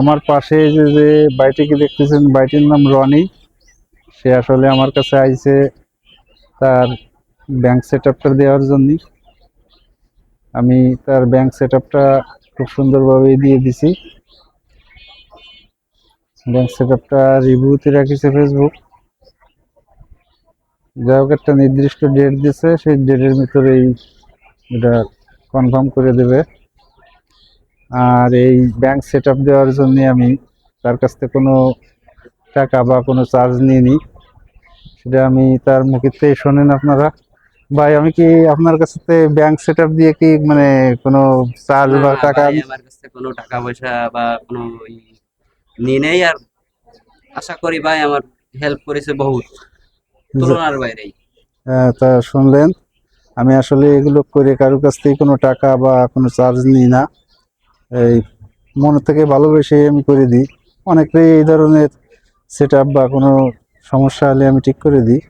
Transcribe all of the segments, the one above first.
আমার পাশে যে যে বাড়িটিকে দেখতেছেন বাড়িটির নাম রনি। সে আসলে আমার কাছে আইছে তার ব্যাংক সেট আপটা দেওয়ার জন্য। আমি তার ব্যাংক সেট আপটা খুব সুন্দরভাবে দিয়ে দিছি। ব্যাংক সেট আপটা রিভিউতে রাখিছে ফেসবুক যাই হোক, একটা নির্দিষ্ট ডেট দিছে, সেই ডেটের ভিতরেই এটা কনফার্ম করে দেবে। আর এই ব্যাংক সেট আপ দেওয়ার জন্য আমি তার কাছ থেকে কোনো টাকা বা কোনো চার্জ নিইনি। সেটা আমি তার মুখেতেই শোনেন আপনারা। ভাই আমি কি আপনার কাছ থেকে ব্যাংক সেট আপ দিয়ে কি মানে কোনো চার্জ বা টাকা আমার কাছে কোনো টাকা পয়সা বা কোনো নিয়ে নেই আর আশা করি ভাই আমার হেল্প করেছে বহুত। তুলনার বাইরেই। আহ, তা শুনলেন। আমি আসলে এগুলো করে কারোর কাছ থেকে কোনো টাকা বা কোনো চার্জ নিই না। এই মনে থেকে ভালোবেসে আমি করে দিই। অনেকেই এই ধরনের সেট বা কোনো সমস্যা হলে আমি ঠিক করে দিই।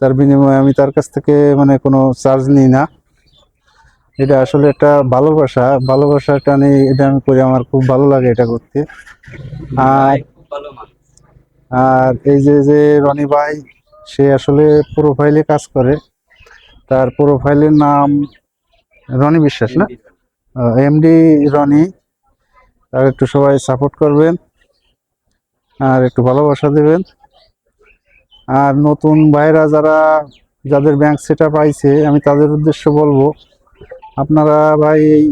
তার বিনিময়ে আমি তার কাছ থেকে মানে কোনো চার্জ নিই না। এটা আসলে একটা ভালোবাসা। ভালোবাসা টানে এটা আমি করি, আমার খুব ভালো লাগে এটা করতে। আর আর এই যে যে রনি ভাই, সে আসলে প্রোফাইলে কাজ করে। তার প্রোফাইলের নাম রনি বিশ্বাস না? এমডি রনি, তার একটু সবাই সাপোর্ট করবেন, আর একটু ভালোবাসা দেবেন। আর নতুন ভাইরা যারা, যাদের ব্যাংক সেট আইছে, আমি তাদের উদ্দেশ্য বলব, আপনারা ভাই এই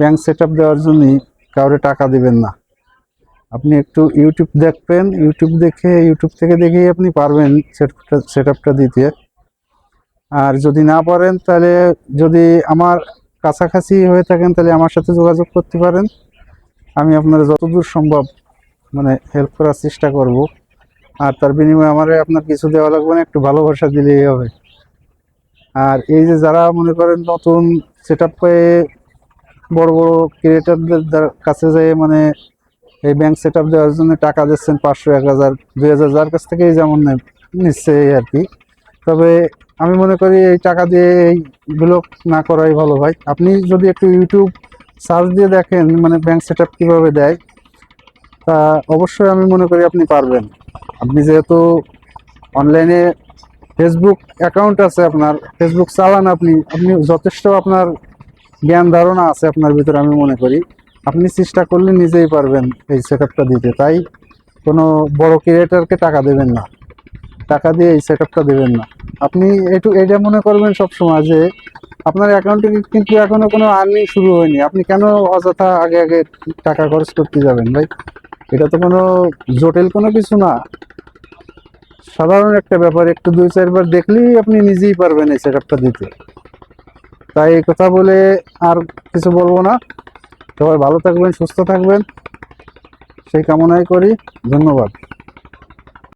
ব্যাংক সেট দেওয়ার জন্যই কাউরে টাকা দিবেন না। আপনি একটু ইউটিউব দেখবেন ইউটিউব দেখে ইউটিউব থেকে দেখেই আপনি পারবেন সেট আপটা দিতে। আর যদি না পারেন, তাহলে যদি আমার কাছাকাছি হয়ে থাকেন, তাহলে আমার সাথে যোগাযোগ করতে পারেন। আমি আপনারা যতদূর সম্ভব মানে হেল্প করার চেষ্টা করব। আর তার বিনিময়ে আমার আপনার কিছু দেওয়া লাগবে না, একটু ভালোবাসা দিলেই হবে। আর এই যে যারা মনে করেন নতুন সেট আপ পেয়ে বড় বড় ক্রিয়েটারদের কাছে যেয়ে মানে এই ব্যাংক সেট আপ দেওয়ার জন্য টাকা দিচ্ছেন পাঁচশো, এক হাজার, দুই হাজার, যার কাছ থেকেই যেমন নিচ্ছে আর কি। তবে আমি মনে করি এই টাকা দিয়ে এইগুলো না করাই ভালো ভাই। আপনি যদি একটু ইউটিউব সার্চ দিয়ে দেখেন মানে ব্যাংক সেট আপ কীভাবে দেয়, তা অবশ্যই আমি মনে করি আপনি পারবেন। আপনি যেহেতু অনলাইনে ফেসবুক অ্যাকাউন্ট আছে আপনার ফেসবুক চালান আপনি আপনি যথেষ্ট আপনার জ্ঞান ধারণা আছে আপনার ভিতরে আমি মনে করি। আপনি চেষ্টা করলে নিজেই পারবেন এই সেট দিতে। তাই কোনো বড় ক্রিয়েটারকে টাকা দেবেন না। টাকা দিয়ে এই সেট দেবেন না। আপনি একটু এটা মনে করবেন সব সময় যে আপনার অ্যাকাউন্টে কিন্তু এখনও কোনো আর্নিং শুরু হয়নি। আপনি কেন অযথা আগে আগে টাকা খরচ করতে যাবেন ভাই? এটা তো কোনো জটিল কোনো কিছু না। সাধারণ একটা ব্যাপার, একটু দুই চারবার দেখলেই আপনি নিজেই পারবেন এই সেট দিতে। তাই এই কথা বলে আর কিছু বলব না। সবাই ভালো থাকবেন, সুস্থ থাকবেন। সেই কামনাই করি। ধন্যবাদ।